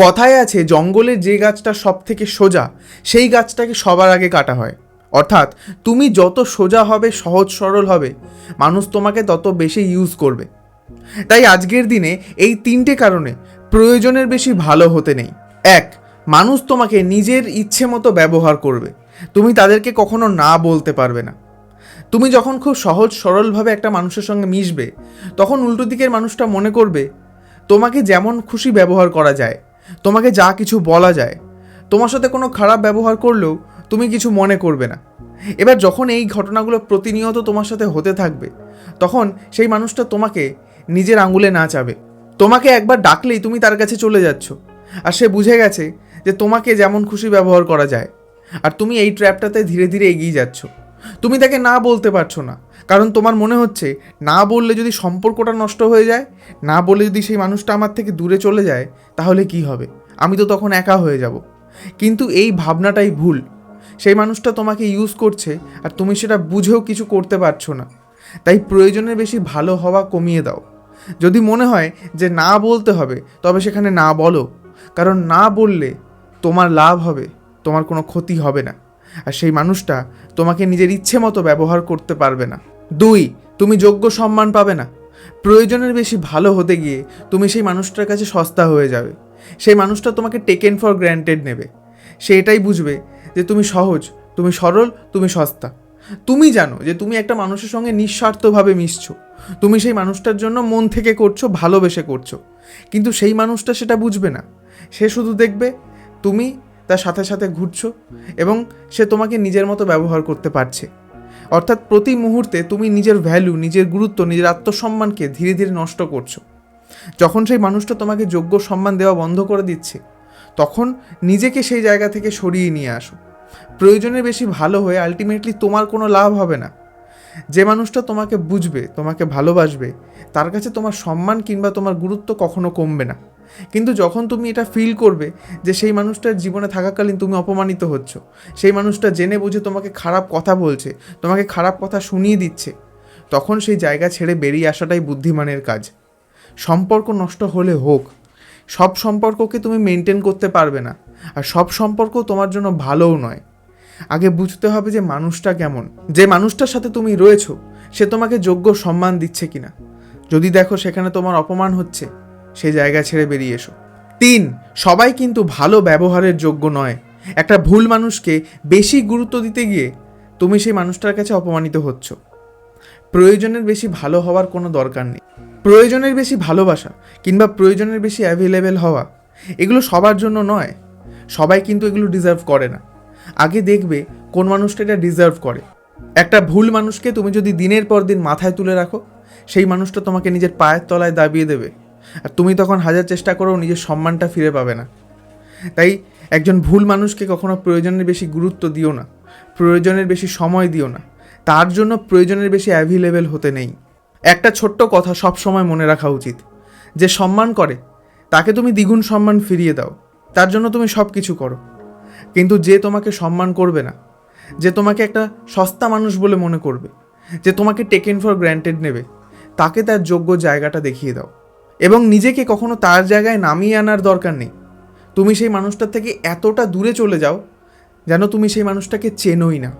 কথায় আছে, জঙ্গলের যে গাছটা সব থেকে সোজা, সেই গাছটাকে সবার আগে কাটা হয়। অর্থাৎ, তুমি যত সোজা হবে, সহজ সরল হবে, মানুষ তোমাকে তত বেশি ইউজ করবে। তাই আজকের দিনে এই তিনটে কারণে প্রয়োজনের বেশি ভালো হতে নেই। এক, মানুষ তোমাকে নিজের ইচ্ছে মতো ব্যবহার করবে। তুমি তাদেরকে কখনো না বলতে পারবে না। তুমি যখন খুব সহজ সরলভাবে একটা মানুষের সঙ্গে মিশবে, তখন উল্টো দিকের মানুষটা মনে করবে, তোমাকে যেমন খুশি ব্যবহার করা যায় তোমাকে যা কিছু বলা যায়। তোমার সাথে কোনো খারাপ ব্যবহার করলেও তুমি কিছু মনে করবে না। এবার যখন এই ঘটনাগুলো প্রতিনিয়ত তোমার সাথে হতে থাকবে, তখন সেই মানুষটা তোমাকে নিজের আঙুলে না চাবে। তোমাকে একবার ডাকলেই তুমি তার কাছে চলে যাচ্ছ। আর সে বুঝে গেছে যে তোমাকে যেমন খুশি ব্যবহার করা যায়। আর তুমি এই ট্র্যাপটাতে ধীরে ধীরে এগিয়ে যাচ্ছ। তুমি তাকে না বলতে পারছ না। কারণ তোমার মনে হচ্ছে, না বললে যদি সম্পর্কটা নষ্ট হয়ে যায়, না বলে যদি সেই মানুষটা আমার থেকে দূরে চলে যায়, তাহলে কি হবে? আমি তো তখন একা হয়ে যাব। কিন্তু এই ভাবনাটাই ভুল। সেই মানুষটা তোমাকে ইউজ করছে আর তুমি সেটা বুঝেও কিছু করতে পারছ না। তাই প্রয়োজনের বেশি ভালো হওয়া কমিয়ে দাও। যদি মনে হয় যে না বলতে হবে, তবে সেখানে না বলো। কারণ না বললে তোমার লাভ হবে, তোমার কোনো ক্ষতি হবে না। আর সেই মানুষটা তোমাকে নিজের ইচ্ছে মতো ব্যবহার করতে পারবে না। দুই, তুমি যোগ্য সম্মান পাবে না। প্রয়োজনের বেশি ভালো হতে গিয়ে তুমি সেই মানুষটার কাছে সস্তা হয়ে যাবে। সেই মানুষটা তোমাকে টেকেন ফর গ্র্যান্টেড নেবে। সে এটাই বুঝবে যে তুমি সহজ, তুমি সরল, তুমি সস্তা। তুমি জানো যে তুমি একটা মানুষের সঙ্গে নিঃস্বার্থভাবে মিশছো। তুমি সেই মানুষটার জন্য মন থেকে করছ, ভালোবেসে করছ। কিন্তু সেই মানুষটা সেটা বুঝবে না। সে শুধু দেখবে তুমি তার সাথে সাথে ঘুরছো এবং সে তোমাকে নিজের মতো ব্যবহার করতে পারছে। অর্থাৎ প্রতি মুহূর্তে তুমি নিজের ভ্যালু নিজের গুরুত্ব, নিজের আত্মসম্মানকে ধীরে ধীরে নষ্ট করছ। যখন সেই মানুষটা তোমাকে যোগ্য সম্মান দেওয়া বন্ধ করে দিচ্ছে, তখন নিজেকে সেই জায়গা থেকে সরিয়ে নিয়ে আসো। প্রয়োজনের বেশি ভালো হয়ে আলটিমেটলি তোমার কোনো লাভ হবে না। যে মানুষটা তোমাকে বুঝবে, তোমাকে ভালোবাসবে, তার কাছে তোমার সম্মান কিংবা তোমার গুরুত্ব কখনো কমবে না। কিন্তু যখন তুমি এটা ফিল করবে যে সেই মানুষটার জীবনে থাকাকালীন তুমি অপমানিত হচ্ছ, সেই মানুষটা জেনে বুঝে তোমাকে খারাপ কথা বলছে, তোমাকে খারাপ কথা শুনিয়ে দিচ্ছে, তখন সেই জায়গা ছেড়ে বেরিয়ে আসাটাই বুদ্ধিমানের কাজ। সম্পর্ক নষ্ট হলে হোক, সব সম্পর্ককে তুমি মেনটেন করতে পারবে না, আর সব সম্পর্ক তোমার জন্য ভালোও নয়। আগে বুঝতে হবে যে মানুষটা কেমন, যে মানুষটার সাথে তুমি রয়েছো, সে তোমাকে যোগ্য সম্মান দিচ্ছে কিনা। যদি দেখো সেখানে তোমার অপমান হচ্ছে সেই জায়গা ছেড়ে বেরিয়ে এসো। তিন, সবাই কিন্তু ভালো ব্যবহারের যোগ্য নয়। একটা ভুল মানুষকে বেশি গুরুত্ব দিতে গিয়ে তুমি সেই মানুষটার কাছে অপমানিত হচ্ছ। প্রয়োজনের বেশি ভালো হওয়ার কোনো দরকার নেই। প্রয়োজনের বেশি ভালোবাসা কিংবা প্রয়োজনের বেশি অ্যাভেলেবেল হওয়া, এগুলো সবার জন্য নয়। সবাই কিন্তু এগুলো ডিজার্ভ করে না। আগে দেখবে কোন মানুষটা এটা ডিজার্ভ করে। একটা ভুল মানুষকে তুমি যদি দিনের পর দিন মাথায় তুলে রাখো, সেই মানুষটা তোমাকে নিজের পায়ের তলায় দাবিয়ে দেবে। আর তুমি তখন হাজার চেষ্টা করেও নিজের সম্মানটা ফিরে পাবে না। তাই একজন ভুল মানুষকে কখনো প্রয়োজনের বেশি গুরুত্ব দিও না, প্রয়োজনের বেশি সময় দিও না, তার জন্য প্রয়োজনের বেশি অ্যাভেলেবেল হতে নেই। একটা ছোট্ট কথা সব সময় মনে রাখা উচিত, যে সম্মান করে, তাকে তুমি দ্বিগুণ সম্মান ফিরিয়ে দাও, তার জন্য তুমি সব কিছু করো। কিন্তু যে তোমাকে সম্মান করবে না, যে তোমাকে একটা সস্তা মানুষ বলে মনে করবে, যে তোমাকে টেকেন ফর গ্র্যান্টেড নেবে, তাকে তার যোগ্য জায়গাটা দেখিয়ে দাও। এবং নিজেকে কখনো তার জায়গায় নামিয়ে আনার দরকার নেই। তুমি সেই মানুষটার থেকে এতটা দূরে চলে যাও যেন তুমি সেই মানুষটাকে চেনোই না।